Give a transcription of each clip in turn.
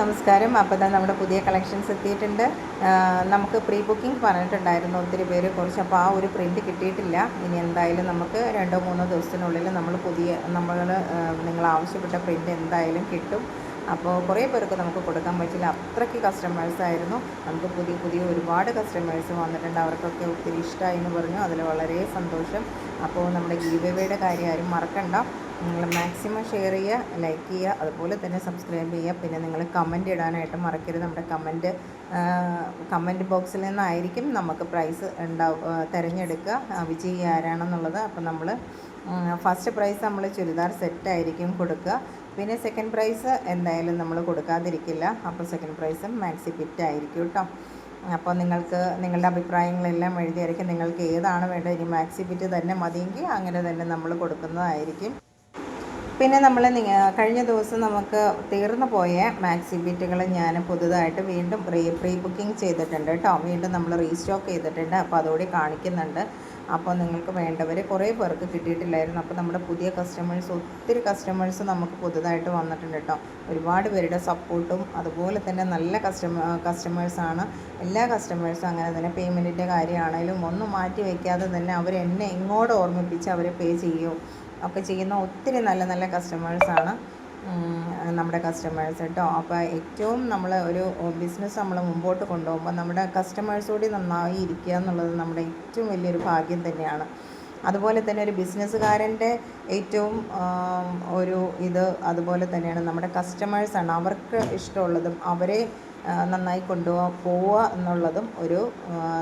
നമസ്കാരം. അപ്പോൾ തന്നെ നമ്മുടെ പുതിയ കളക്ഷൻസ് എത്തിയിട്ടുണ്ട്. നമുക്ക് പ്രീ ബുക്കിംഗ് പറഞ്ഞിട്ടുണ്ടായിരുന്നു ഒത്തിരി പേര് കുറച്ച്. അപ്പോൾ ആ ഒരു പ്രിന്റ് കിട്ടിയിട്ടില്ല. ഇനി എന്തായാലും നമുക്ക് രണ്ടോ മൂന്നോ ദിവസത്തിനുള്ളിൽ നമ്മൾ പുതിയ നമ്മൾ നിങ്ങൾ ആവശ്യപ്പെട്ട പ്രിന്റ് എന്തായാലും കിട്ടും. അപ്പോൾ കുറേ പേർക്ക് നമുക്ക് കൊടുക്കാൻ പറ്റില്ല. അത്രയ്ക്ക് കസ്റ്റമേഴ്സ് ആയിരുന്നു. നമുക്ക് പുതിയ പുതിയ ഒരുപാട് കസ്റ്റമേഴ്സ് വന്നിട്ടുണ്ട്. അവർക്കൊക്കെ ഒത്തിരി ഇഷ്ടമായി എന്ന് പറഞ്ഞു. അതിൽ വളരെ സന്തോഷം. അപ്പോൾ നമ്മുടെ ഗീവയുടെ കാര്യം ആരും മറക്കണ്ട. നിങ്ങൾ മാക്സിമം ഷെയർ ചെയ്യുക ലൈക്ക് ചെയ്യുക അതുപോലെ തന്നെ സബ്സ്ക്രൈബ് ചെയ്യുക. പിന്നെ നിങ്ങൾ കമന്റ് ഇടാനായിട്ട് മറക്കരുത്. നമ്മുടെ കമന്റ് കമന്റ് ബോക്സിൽ നിന്നായിരിക്കും നമുക്ക് പ്രൈസ് ഉണ്ടാവും തിരഞ്ഞെടുക്കുക. വിജയി ആരാണെന്നുള്ളത് അപ്പോൾ നമ്മൾ ഫസ്റ്റ് പ്രൈസ് നമ്മൾ ചുരിദാർ സെറ്റ് ആയിരിക്കും കൊടുക്കുക. പിന്നെ സെക്കൻഡ് പ്രൈസ് എന്തായാലും നമ്മൾ കൊടുക്കാതിരിക്കില്ല. അപ്പോൾ സെക്കൻഡ് പ്രൈസും മാക്സി ഫിറ്റ് ആയിരിക്കും കേട്ടോ അപ്പോൾ നിങ്ങൾക്ക് നിങ്ങളുടെ അഭിപ്രായങ്ങളെല്ലാം എഴുതിയായിരിക്കും. നിങ്ങൾക്ക് ഏതാണ് വേണ്ടത്? ഇനി മാക്സി ഫിറ്റ് തന്നെ മതിയെങ്കിൽ അങ്ങനെ തന്നെ നമ്മൾ കൊടുക്കുന്നതായിരിക്കും. പിന്നെ നമ്മൾ കഴിഞ്ഞ ദിവസം നമുക്ക് തീർന്നു പോയ മാക്സി ബിറ്റുകൾ ഞാൻ പുതുതായിട്ട് വീണ്ടും റീ പ്രീ ബുക്കിംഗ് ചെയ്തിട്ടുണ്ട് കേട്ടോ വീണ്ടും നമ്മൾ റീസ്റ്റോക്ക് ചെയ്തിട്ടുണ്ട്. അപ്പോൾ അതോടെ കാണിക്കുന്നുണ്ട്. അപ്പോൾ നിങ്ങൾക്ക് വേണ്ടവർ കുറേ പേർക്ക് കിട്ടിയിട്ടില്ലായിരുന്നു. അപ്പോൾ നമ്മുടെ പുതിയ കസ്റ്റമേഴ്സ് ഒത്തിരി കസ്റ്റമേഴ്സ് നമുക്ക് പുതുതായിട്ട് വന്നിട്ടുണ്ട് കേട്ടോ ഒരുപാട് പേരുടെ സപ്പോർട്ടും അതുപോലെ തന്നെ നല്ല കസ്റ്റമ കസ്റ്റമേഴ്സാണ് എല്ലാ കസ്റ്റമേഴ്സും അങ്ങനെ തന്നെ പേയ്മെന്റിന്റെ കാര്യമാണെങ്കിലും ഒന്നും മാറ്റി വയ്ക്കാതെ തന്നെ അവർ എന്നെ ഇങ്ങോട്ട് ഓർമ്മിപ്പിച്ച് അവർ പേ ചെയ്യും. ഒക്കെ ചെയ്യുന്ന ഒത്തിരി നല്ല നല്ല കസ്റ്റമേഴ്സാണ് നമ്മുടെ കസ്റ്റമേഴ്സ് കേട്ടോ അപ്പോൾ ഏറ്റവും നമ്മൾ ഒരു ബിസിനസ് നമ്മൾ മുമ്പോട്ട് കൊണ്ടുപോകുമ്പോൾ നമ്മുടെ കസ്റ്റമേഴ്സ് കൂടി നന്നായി ഇരിക്കുക എന്നുള്ളത് നമ്മുടെ ഏറ്റവും വലിയൊരു ഭാഗ്യം തന്നെയാണ്. അതുപോലെ തന്നെ ഒരു ബിസിനസ്സുകാരന്റെ ഏറ്റവും ഒരു ഇത് അതുപോലെ തന്നെയാണ് നമ്മുടെ കസ്റ്റമേഴ്സാണ് അവർക്ക് ഇഷ്ടമുള്ളതും അവരെ നന്നായി കൊണ്ടുപോകാൻ പോവുക എന്നുള്ളതും ഒരു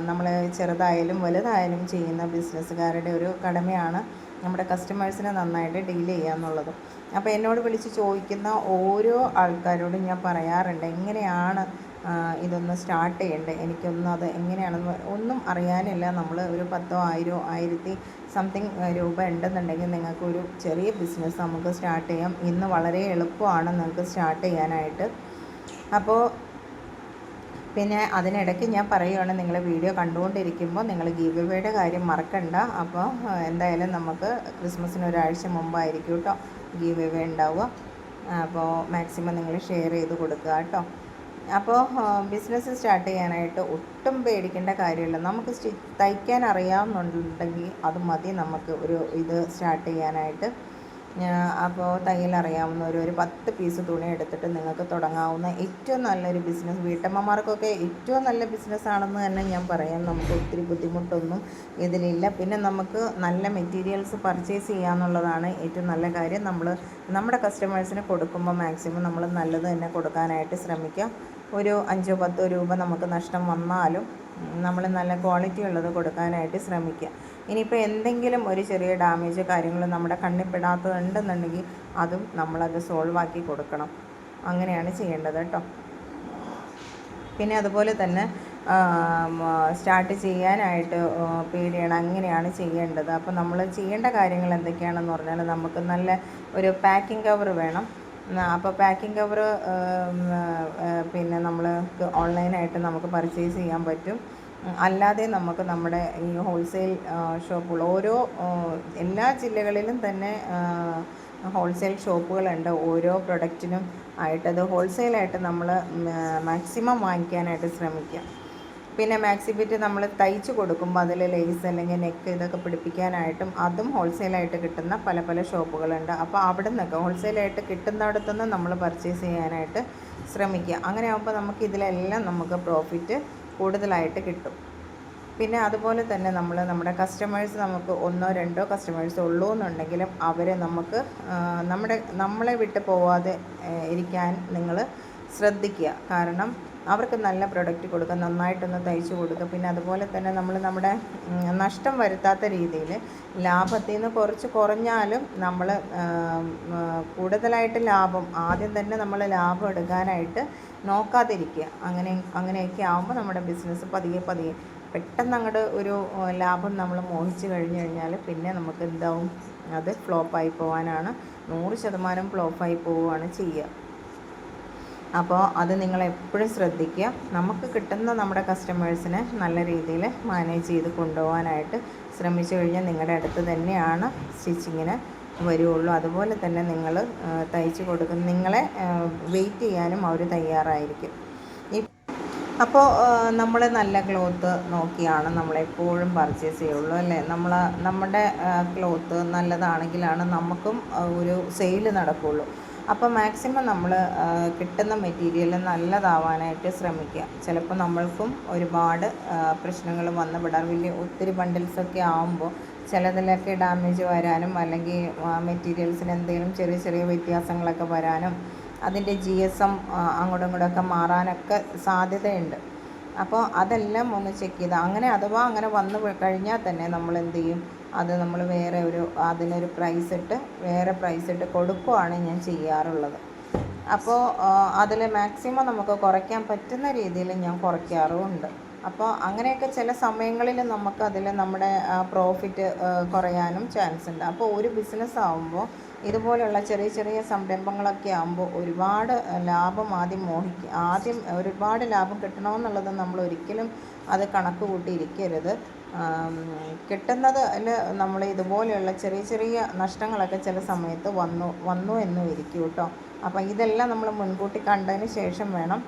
നമ്മൾ ചെറുതായാലും വലുതായാലും ചെയ്യുന്ന ബിസിനസ്സുകാരുടെ ഒരു കടമയാണ്. നമ്മുടെ കസ്റ്റമേഴ്സിനെ നന്നായിട്ട് ഡീൽ ചെയ്യുക എന്നുള്ളതും അപ്പോൾ എന്നോട് വിളിച്ച് ചോദിക്കുന്ന ഓരോ ആൾക്കാരോടും ഞാൻ പറയാറുണ്ട് എങ്ങനെയാണ് ഇതൊന്ന് സ്റ്റാർട്ട് ചെയ്യേണ്ടത് എനിക്കൊന്നും അത് എങ്ങനെയാണെന്ന് ഒന്നും അറിയാനില്ല. നമ്മൾ ഒരു പത്തോ ആയിരോ ആയിരത്തി സംതിങ് രൂപ ഉണ്ടെന്നുണ്ടെങ്കിൽ നിങ്ങൾക്ക് ഒരു ചെറിയ ബിസിനസ് നമുക്ക് സ്റ്റാർട്ട് ചെയ്യാം. ഇന്ന് വളരെ എളുപ്പമാണ് നിങ്ങൾക്ക് സ്റ്റാർട്ട് ചെയ്യാനായിട്ട്. അപ്പോൾ പിന്നെ അതിനിടയ്ക്ക് ഞാൻ പറയുകയാണ് നിങ്ങൾ വീഡിയോ കണ്ടുകൊണ്ടിരിക്കുമ്പോൾ നിങ്ങൾ ഗീവ് കാര്യം മറക്കണ്ട. അപ്പോൾ എന്തായാലും നമുക്ക് ക്രിസ്മസിന് ഒരാഴ്ച മുമ്പായിരിക്കും കേട്ടോ ഗീവ് ഉണ്ടാവുക. അപ്പോൾ മാക്സിമം നിങ്ങൾ ഷെയർ ചെയ്ത് കൊടുക്കുക കേട്ടോ അപ്പോൾ ബിസിനസ് സ്റ്റാർട്ട് ചെയ്യാനായിട്ട് ഒട്ടും പേടിക്കേണ്ട കാര്യമില്ല. നമുക്ക് സ്റ്റി തയ്ക്കാൻ അറിയാമെന്നുണ്ടെങ്കിൽ അത് മതി നമുക്ക് ഒരു ഇത് സ്റ്റാർട്ട് ചെയ്യാനായിട്ട്. അപ്പോൾ തയ്യൽ അറിയാവുന്നവർ ഒരു പത്ത് പീസ് തുണി എടുത്തിട്ട് നിങ്ങൾക്ക് തുടങ്ങാവുന്ന ഏറ്റവും നല്ലൊരു ബിസിനസ് വീട്ടമ്മമാർക്കൊക്കെ ഏറ്റവും നല്ല ബിസിനസ്സാണെന്ന് തന്നെ ഞാൻ പറയാം. നമുക്ക് ഒത്തിരി ബുദ്ധിമുട്ടൊന്നും ഇതിലില്ല. പിന്നെ നമുക്ക് നല്ല മെറ്റീരിയൽസ് പർച്ചേസ് ചെയ്യാന്നുള്ളതാണ് ഏറ്റവും നല്ല കാര്യം. നമ്മൾ നമ്മുടെ കസ്റ്റമേഴ്സിന് കൊടുക്കുമ്പോൾ മാക്സിമം നമ്മൾ നല്ലത് തന്നെ കൊടുക്കാനായിട്ട് ശ്രമിക്കുക ഒരു അഞ്ചോ പത്തോ രൂപ നമുക്ക് നഷ്ടം വന്നാലും നമ്മൾ നല്ല ക്വാളിറ്റി ഉള്ളത് കൊടുക്കാനായിട്ട് ശ്രമിക്കുക ഇനിയിപ്പോൾ എന്തെങ്കിലും ഒരു ചെറിയ ഡാമേജ് കാര്യങ്ങൾ നമ്മുടെ കണ്ണിൽ പെടാത്തതുണ്ടെന്നുണ്ടെങ്കിൽ അതും നമ്മളത് സോൾവ് ആക്കി കൊടുക്കണം. അങ്ങനെയാണ് ചെയ്യേണ്ടത് കേട്ടോ. പിന്നെ അതുപോലെ തന്നെ സ്റ്റാർട്ട് ചെയ്യാനായിട്ട് പേടിയാണ്. അങ്ങനെയാണ് ചെയ്യേണ്ടത്. അപ്പോൾ നമ്മൾ ചെയ്യേണ്ട കാര്യങ്ങൾ എന്തൊക്കെയാണെന്ന് പറഞ്ഞാൽ നമുക്ക് നല്ല ഒരു പാക്കിംഗ് കവർ വേണം. അപ്പോൾ പാക്കിംഗ് കവർ പിന്നെ നമ്മൾ ഓൺലൈനായിട്ട് നമുക്ക് പർച്ചേസ് ചെയ്യാൻ പറ്റും. അല്ലാതെ നമുക്ക് നമ്മുടെ ഈ ഹോൾസെയിൽ ഷോപ്പുകൾ ഓരോ എല്ലാ ജില്ലകളിലും തന്നെ ഹോൾസെയിൽ ഷോപ്പുകളുണ്ട് ഓരോ പ്രൊഡക്റ്റിനും ആയിട്ടത് ഹോൾസെയിലായിട്ട് നമ്മൾ മാക്സിമം വാങ്ങിക്കാനായിട്ട് ശ്രമിക്കുക. പിന്നെ മാക്സിബിറ്റ് നമ്മൾ തയ്ച്ച് കൊടുക്കുമ്പോൾ അതിൽ ലേസ് അല്ലെങ്കിൽ നെക്ക് ഇതൊക്കെ പിടിപ്പിക്കാനായിട്ടും അതും ഹോൾസെയിലായിട്ട് കിട്ടുന്ന പല പല ഷോപ്പുകളുണ്ട് അപ്പോൾ അവിടെ നിന്നൊക്കെ ഹോൾസെയിലായിട്ട് കിട്ടുന്നിടത്തുനിന്ന് നമ്മൾ പർച്ചേസ് ചെയ്യാനായിട്ട് ശ്രമിക്കുക. അങ്ങനെ ആകുമ്പോൾ നമുക്ക് ഇതിലെല്ലാം നമുക്ക് പ്രോഫിറ്റ് കൂടുതലായിട്ട് കിട്ടും. പിന്നെ അതുപോലെ തന്നെ നമ്മൾ നമ്മുടെ കസ്റ്റമേഴ്സ് നമുക്ക് ഒന്നോ രണ്ടോ കസ്റ്റമേഴ്സ് ഉള്ളൂ എന്നുണ്ടെങ്കിലും അവരെ നമുക്ക് നമ്മുടെ നമ്മളെ വിട്ട് പോവാതെ ഇരിക്കാൻ നിങ്ങൾ ശ്രദ്ധിക്കുക. കാരണം അവർക്ക് നല്ല പ്രൊഡക്റ്റ് കൊടുക്കുക നന്നായിട്ടൊന്ന് തയ്ച്ചു കൊടുക്കുക പിന്നെ അതുപോലെ തന്നെ നമ്മൾ നമ്മുടെ നഷ്ടം വരുത്താത്ത രീതിയിൽ ലാഭത്തിൽ നിന്ന് കുറച്ച് കുറഞ്ഞാലും നമ്മൾ കൂടുതലായിട്ട് ലാഭം ആദ്യം തന്നെ നമ്മൾ ലാഭം എടുക്കാനായിട്ട് നോക്കാതിരിക്കുക. അങ്ങനെ അങ്ങനെയൊക്കെ ആകുമ്പോൾ നമ്മുടെ ബിസിനസ് പതിയെ പതിയെ പെട്ടെന്ന് അങ്ങോട്ട് ഒരു ലാഭം നമ്മൾ മോഹിച്ച് കഴിഞ്ഞു കഴിഞ്ഞാൽ പിന്നെ നമുക്ക് എന്താവും? അത് ഫ്ലോപ്പായി പോകാനാണ് നൂറ് ശതമാനം ഫ്ലോപ്പായി പോവുകയാണ് ചെയ്യുക. അപ്പോൾ അത് നിങ്ങൾ എപ്പോഴും ശ്രദ്ധിക്കുക. നമുക്ക് കിട്ടുന്ന നമ്മുടെ കസ്റ്റമേഴ്സിനെ നല്ല രീതിയിൽ മാനേജ് ചെയ്ത് കൊണ്ടുപോകാനായിട്ട് ശ്രമിച്ചു കഴിഞ്ഞാൽ നിങ്ങളുടെ അടുത്ത് തന്നെയാണ് സ്റ്റിച്ചിങ്ങിന് വരുള്ളൂ. അതുപോലെ തന്നെ നിങ്ങൾ തയ്ച്ച് കൊടുക്കുന്ന നിങ്ങളെ വെയിറ്റ് ചെയ്യാനും അവർ തയ്യാറായിരിക്കും. അപ്പോൾ നമ്മൾ നല്ല ക്ലോത്ത് നോക്കിയാണ് നമ്മളെപ്പോഴും പർച്ചേസ് ചെയ്യുള്ളൂ അല്ലേ? നമ്മൾ നമ്മുടെ ക്ലോത്ത് നല്ലതാണെങ്കിലാണ് നമുക്കും ഒരു സെയിൽ നടക്കുകയുള്ളൂ അപ്പോൾ മാക്സിമം നമ്മൾ കിട്ടുന്ന മെറ്റീരിയൽ നല്ലതാവാനായിട്ട് ശ്രമിക്കുക. ചിലപ്പോൾ നമ്മൾക്കും ഒരുപാട് പ്രശ്നങ്ങൾ വന്ന് വിടാൻ വലിയ ഒത്തിരി ബണ്ടിൽസൊക്കെ ആകുമ്പോൾ ചിലതിലൊക്കെ ഡാമേജ് വരാനും അല്ലെങ്കിൽ ആ മെറ്റീരിയൽസിന് എന്തെങ്കിലും ചെറിയ ചെറിയ വ്യത്യാസങ്ങളൊക്കെ വരാനും അതിന്റെ ജി എസ് എം അങ്ങോട്ടും ഇങ്ങോട്ടൊക്കെ മാറാനൊക്കെ സാധ്യതയുണ്ട്. അപ്പോൾ അതെല്ലാം ഒന്ന് ചെക്ക് ചെയ്ത്. അങ്ങനെ അഥവാ അങ്ങനെ വന്നു കഴിഞ്ഞാൽ തന്നെ നമ്മൾ എന്ത് ചെയ്യും? അത് നമ്മൾ വേറെ ഒരു അതിനൊരു പ്രൈസ് ഇട്ട് വേറെ പ്രൈസ് ഇട്ട് കൊടുക്കുകയാണ് ഞാൻ ചെയ്യാറുള്ളത്. അപ്പോൾ അതിൽ മാക്സിമം നമുക്ക് കുറയ്ക്കാൻ പറ്റുന്ന രീതിയിൽ ഞാൻ കുറയ്ക്കാറുമുണ്ട്. അപ്പോൾ അങ്ങനെയൊക്കെ ചില സമയങ്ങളിൽ നമുക്ക് അതിൽ നമ്മുടെ പ്രോഫിറ്റ് കുറയാനും ചാൻസ് ഉണ്ട്. അപ്പോൾ ഒരു ബിസിനസ് ആകുമ്പോൾ ഇതുപോലെയുള്ള ചെറിയ ചെറിയ സംരംഭങ്ങളൊക്കെ ആകുമ്പോൾ ഒരുപാട് ലാഭം ആദ്യം മോഹിക്കുക ആദ്യം ഒരുപാട് ലാഭം കിട്ടണമെന്നുള്ളത് നമ്മൾ ഒരിക്കലും അത് കണക്ക് കൂട്ടിയിരിക്കരുത് കിട്ടുന്നത് നമ്മൾ ഇതുപോലെയുള്ള ചെറിയ ചെറിയ നഷ്ടങ്ങളൊക്കെ ചില സമയത്ത് വന്നു വന്നു എന്ന് ഇരിക്കും കേട്ടോ. അപ്പം ഇതെല്ലാം നമ്മൾ മുൻകൂട്ടി കണ്ടതിന് ശേഷം വേണം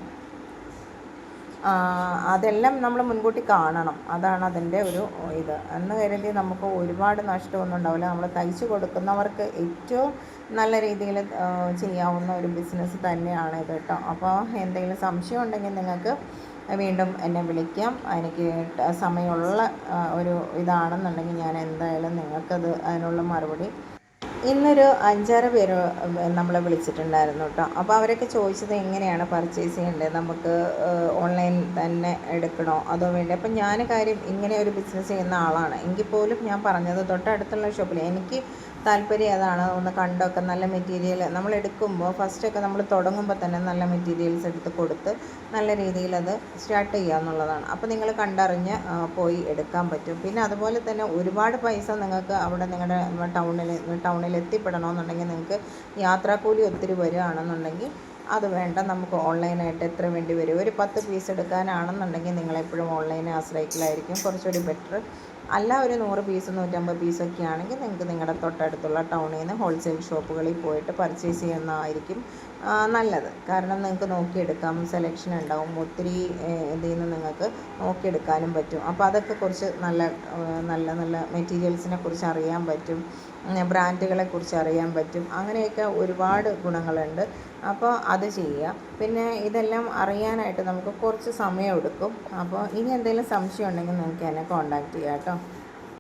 അതെല്ലാം നമ്മൾ മുൻകൂട്ടി കാണണം. അതാണ് അതിന്റെ ഒരു ഇത്. എന്ന് കരുതി നമുക്ക് ഒരുപാട് നഷ്ടമൊന്നും ഉണ്ടാവില്ല. നമ്മൾ തയ്ച്ചു കൊടുക്കുന്നവർക്ക് ഏറ്റവും നല്ല രീതിയിൽ ചെയ്യാവുന്ന ഒരു ബിസിനസ് തന്നെയാണ് ഇത് കേട്ടോ. അപ്പോൾ എന്തെങ്കിലും സംശയം ഉണ്ടെങ്കിൽ നിങ്ങൾക്ക് വീണ്ടും എന്നെ വിളിക്കാം. എനിക്ക് സമയമുള്ള ഒരു ഇതാണെന്നുണ്ടെങ്കിൽ ഞാൻ എന്തായാലും നിങ്ങൾക്കത് അതിനുള്ള മറുപടി ഇന്നൊരു അഞ്ചാറ് പേര് നമ്മളെ വിളിച്ചിട്ടുണ്ടായിരുന്നു കേട്ടോ അപ്പോൾ അവരൊക്കെ ചോദിച്ചത് എങ്ങനെയാണ് പർച്ചേസ് ചെയ്യേണ്ടത്? നമുക്ക് ഓൺലൈൻ തന്നെ എടുക്കണോ? അതോ വേണ്ടി? അപ്പം ഞാൻ കാര്യം ഇങ്ങനെ ഒരു ബിസിനസ് ചെയ്യുന്ന ആളാണ്. എങ്കിൽ പോലും ഞാൻ പറഞ്ഞത് തൊട്ടടുത്തുള്ള ഷോപ്പിൽ എനിക്ക് താല്പര്യം അതാണ്. ഒന്ന് കണ്ടൊക്കെ നല്ല മെറ്റീരിയൽ നമ്മൾ എടുക്കുമ്പോൾ ഫസ്റ്റൊക്കെ നമ്മൾ തുടങ്ങുമ്പോൾ തന്നെ നല്ല മെറ്റീരിയൽസ് എടുത്ത് കൊടുത്ത് നല്ല രീതിയിൽ അത് സ്റ്റാർട്ട് ചെയ്യുക എന്നുള്ളതാണ്. അപ്പോൾ നിങ്ങൾ കണ്ടറിഞ്ഞ് പോയി എടുക്കാൻ പറ്റും. പിന്നെ അതുപോലെ തന്നെ ഒരുപാട് പൈസ നിങ്ങൾക്ക് അവിടെ നിങ്ങളുടെ ടൗണിൽ ടൗണിൽ എത്തിപ്പെടണമെന്നുണ്ടെങ്കിൽ നിങ്ങൾക്ക് യാത്രാക്കൂലി ഒത്തിരി വരികയാണെന്നുണ്ടെങ്കിൽ അത് വേണ്ട. നമുക്ക് ഓൺലൈനായിട്ട് എത്ര വേണ്ടി വരും? ഒരു പത്ത് പീസ് എടുക്കാനാണെന്നുണ്ടെങ്കിൽ നിങ്ങളെപ്പോഴും ഓൺലൈനെ ആശ്രയിക്കലായിരിക്കും. കുറച്ചുകൂടി ബെറ്റർ. അല്ല ഒരു നൂറ് പീസ് നൂറ്റമ്പത് പീസൊക്കെ ആണെങ്കിൽ നിങ്ങൾക്ക് നിങ്ങളുടെ തൊട്ടടുത്തുള്ള ടൗണിൽ നിന്ന് ഹോൾസെയിൽ ഷോപ്പുകളിൽ പോയിട്ട് പർച്ചേസ് ചെയ്യുന്നതായിരിക്കും നല്ലത്. കാരണം നിങ്ങൾക്ക് നോക്കിയെടുക്കാം സെലക്ഷൻ ഉണ്ടാവും ഒത്തിരി ഇതിൽ നിന്ന് നിങ്ങൾക്ക് നോക്കിയെടുക്കാനും പറ്റും. അപ്പോൾ അതൊക്കെ കുറച്ച് നല്ല നല്ല നല്ല മെറ്റീരിയൽസിനെ കുറിച്ച് അറിയാൻ പറ്റും ബ്രാൻഡുകളെ കുറിച്ച് അറിയാൻ പറ്റും. അങ്ങനെയൊക്കെ ഒരുപാട് ഗുണങ്ങളുണ്ട്. അപ്പോൾ അത് ചെയ്യുക പിന്നെ ഇതെല്ലാം അറിയാനായിട്ട് നമുക്ക് കുറച്ച് സമയം എടുക്കും അപ്പോൾ ഇനി എന്തെങ്കിലും സംശയം ഉണ്ടെങ്കിൽ നിങ്ങൾക്ക് എന്നെ കോൺടാക്റ്റ് ചെയ്യാം കേട്ടോ.